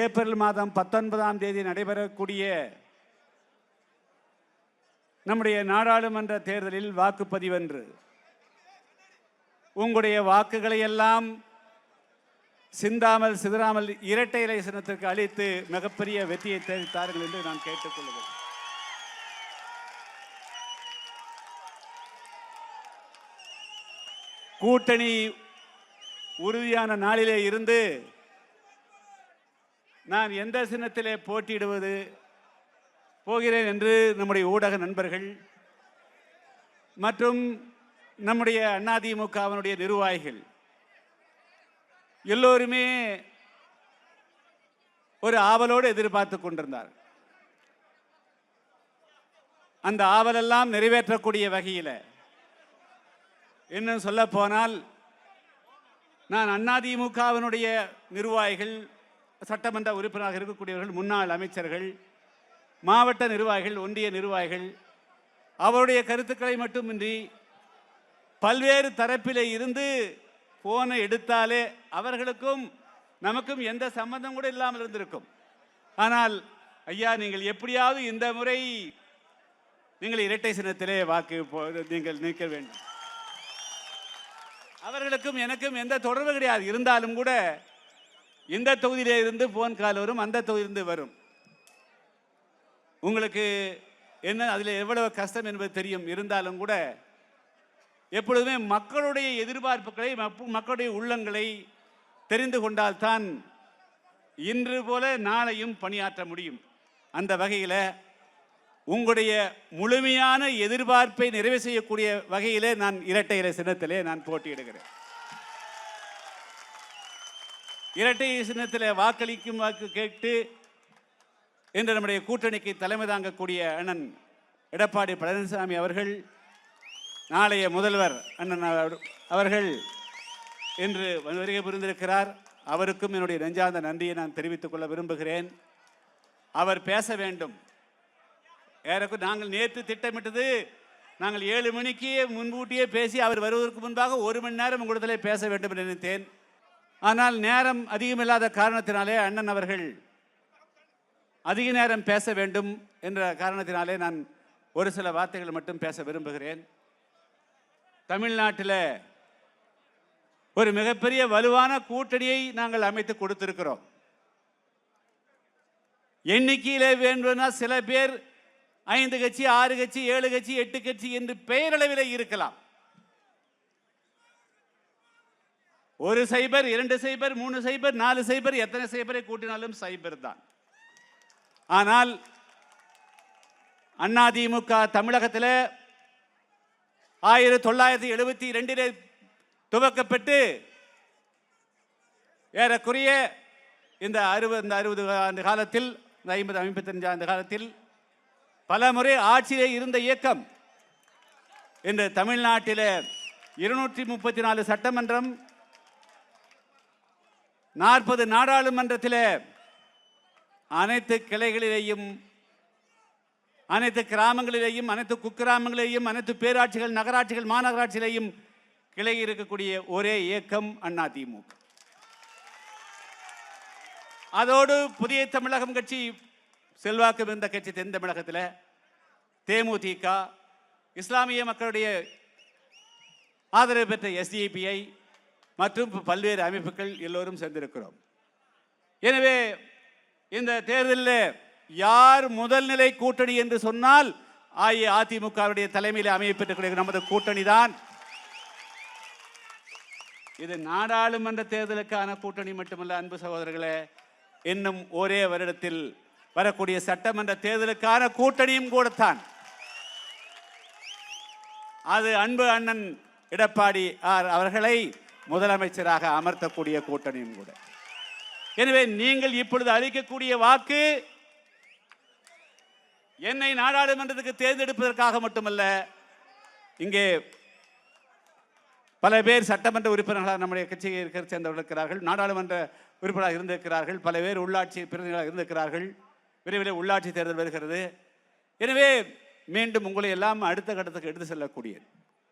April மாதம் பத்தொன்பதாம் தேதி நடைபெறக்கூடிய நம்முடைய நாடாளுமன்ற தேர்தலில் வாக்குப்பதிவன்று உங்களுடைய வாக்குகளை எல்லாம் சிந்தாமல் சிதறாமல் இரட்டை இலை சின்னத்திற்கு அளித்து மிகப்பெரிய வெற்றியை தெரிவித்தார்கள் என்று நான் கேட்டுக்கொள்கிறேன். கூட்டணி உறுதியான நாளிலே இருந்து நான் எந்த சின்னத்திலே போட்டியிடுவது போகிறேன் என்று நம்முடைய ஊடக நண்பர்கள் மற்றும் நம்முடைய அதிமுகவினுடைய நிர்வாகிகள் எல்லோருமே ஒரு ஆவலோடு எதிர்பார்த்து கொண்டிருந்தார். அந்த ஆவலெல்லாம் நிறைவேற்றக்கூடிய வகையில் இன்னும் சொல்ல போனால் நான் அதிமுகவினுடைய நிர்வாகிகள் சட்டமன்ற உறுப்பினராக இருக்கக்கூடியவர்கள் முன்னாள் அமைச்சர்கள் மாவட்ட நிர்வாகிகள் ஒன்றிய நிர்வாகிகள் அவருடைய கருத்துக்களை மட்டுமின்றி பல்வேறு தரப்பிலே இருந்து போனை எடுத்தாலே அவர்களுக்கும் நமக்கும் எந்த சம்பந்தம் கூட இல்லாமல் இருந்திருக்கும். ஆனால் ஐயா நீங்கள் எப்படியாவது இந்த முறை நீங்கள் இரட்டை சின்னத்திலே வாக்கு போ- நீங்கள் நிற்க வேண்டும். அவர்களுக்கும் எனக்கும் எந்த தொடர்பு கிடையாது. இருந்தாலும் கூட இந்த தொகுதியிலே இருந்து போன் கால் வரும் அந்த தொகுதியிலிருந்து வரும். உங்களுக்கு என்ன அதில் எவ்வளவு கஷ்டம் என்பது தெரியும். இருந்தாலும் கூட எப்பொழுதுமே மக்களுடைய எதிர்பார்ப்புகளை மக்களுடைய உள்ளங்களை தெரிந்து கொண்டால்தான் இன்று போல நாளையும் பணியாற்ற முடியும். அந்த வகையில் உங்களுடைய முழுமையான எதிர்பார்ப்பை நிறைவு செய்யக்கூடிய வகையிலே நான் இரட்டை இலை சின்னத்திலே நான் போட்டியிடுகிறேன். இரட்டை சின்னத்தில் வாக்களிக்கும் வாக்கு கேட்டு இன்று நம்முடைய கூட்டணிக்கு தலைமை தாங்கக்கூடிய அண்ணன் எடப்பாடி பழனிசாமி அவர்கள் நாளைய முதல்வர் அண்ணன் அவர்கள் இன்று வருகை புரிந்திருக்கிறார். அவருக்கும் என்னுடைய நெஞ்சார்ந்த நன்றியை நான் தெரிவித்துக் கொள்ள விரும்புகிறேன். அவர் பேச வேண்டும். ஏறக்கு நாங்கள் நேற்று திட்டமிட்டது நாங்கள் ஏழு மணிக்கு முன்கூட்டியே பேசி அவர் வருவதற்கு முன்பாக ஒரு மணி நேரம் உங்களிடத்திலே பேச வேண்டும் என்று நினைத்தேன். ஆனால் நேரம் அதிகமில்லாத காரணத்தினாலே அண்ணன் அவர்கள் அதிக நேரம் பேச வேண்டும் என்ற காரணத்தினாலே நான் ஒரு சில வார்த்தைகள் மட்டும் பேச விரும்புகிறேன். தமிழ்நாட்டில் ஒரு மிகப்பெரிய வலுவான கூட்டணியை நாங்கள் அமைத்து கொடுத்திருக்கிறோம். எண்ணிக்கையிலே வேண்டும்னா சில பேர் ஐந்து கட்சி ஆறு கட்சி ஏழு கட்சி எட்டு கட்சி என்று பெயரளவில் இருக்கலாம். ஒரு சைபர் இரண்டு சைபர் மூணு சைபர் நாலு சைபர் எத்தனை சைபரை கூட்டினாலும் சைபர் தான். ஆனால் அதிமுக தமிழகத்தில் ஆயிரத்தி தொள்ளாயிரத்தி எழுபத்தி ரெண்டிலே துவக்கப்பட்டு ஏறக்குறைய இந்த அறுபது இந்த அறுபது ஆண்டு காலத்தில் இந்த ஐம்பது ஐம்பத்தஞ்சு ஆண்டு காலத்தில் பல முறை ஆட்சியிலே இருந்த இயக்கம் இன்று தமிழ்நாட்டில் இருநூற்றி முப்பத்தி நாலு சட்டமன்றம் நாற்பது நாடாளுமன்றத்தில் அனைத்து கிளைகளிலேயும் அனைத்து கிராமங்களிலேயும் அனைத்து குக்கிராமங்களிலேயும் அனைத்து பேராட்சிகள் நகராட்சிகள் மாநகராட்சியிலேயும் கிளை இருக்கக்கூடிய ஒரே இயக்கம் அதிமுக அதோடு புதிய தமிழகம் கட்சி செல்வாக்கு மிகுந்த கட்சி தென் தமிழகத்தில் தேமுதிக இஸ்லாமிய மக்களுடைய ஆதரவு பெற்ற எஸ்டிபிஐ மற்றும் பல்வேறு அமைப்புகள் எல்லோரும் சேர்ந்திருக்கிறோம். எனவே இந்த தேர்தலில் யார் முதல்நிலை கூட்டணி என்று சொன்னால் அஇஅதிமுகவுடைய தலைமையில் அமையப்பெற்றக்கூடிய நமது கூட்டணி தான் இது நாடாளுமன்ற தேர்தலுக்கான கூட்டணி மட்டுமல்ல அன்பு சகோதரர்களே. இன்னும் ஒரே வருடத்தில் வரக்கூடிய சட்டமன்ற தேர்தலுக்கான கூட்டணியும் கூடத்தான். அது அன்பு அண்ணன் எடப்பாடி ஆர் அவர்களை முதலமைச்சராக அமர்த்தக்கூடிய கூட்டணியும் கூட. எனவே நீங்கள் இப்பொழுது அளிக்கக்கூடிய வாக்கு என்னை நாடாளுமன்றத்துக்கு தேர்ந்தெடுப்பதற்காக மட்டுமல்ல இங்கே பல பேர் சட்டமன்ற உறுப்பினர்களாக நம்முடைய கட்சியை இருக்கிற சேர்ந்தவர்கள் நாடாளுமன்ற உறுப்பினராக இருந்திருக்கிறார்கள் பல பேர் உள்ளாட்சி பிரதிநிதிகளாக இருந்திருக்கிறார்கள் விரைவில் உள்ளாட்சி தேர்தல் வருகிறது. எனவே மீண்டும் உங்களை எல்லாம் அடுத்த கட்டத்துக்கு எடுத்து செல்லக்கூடியது.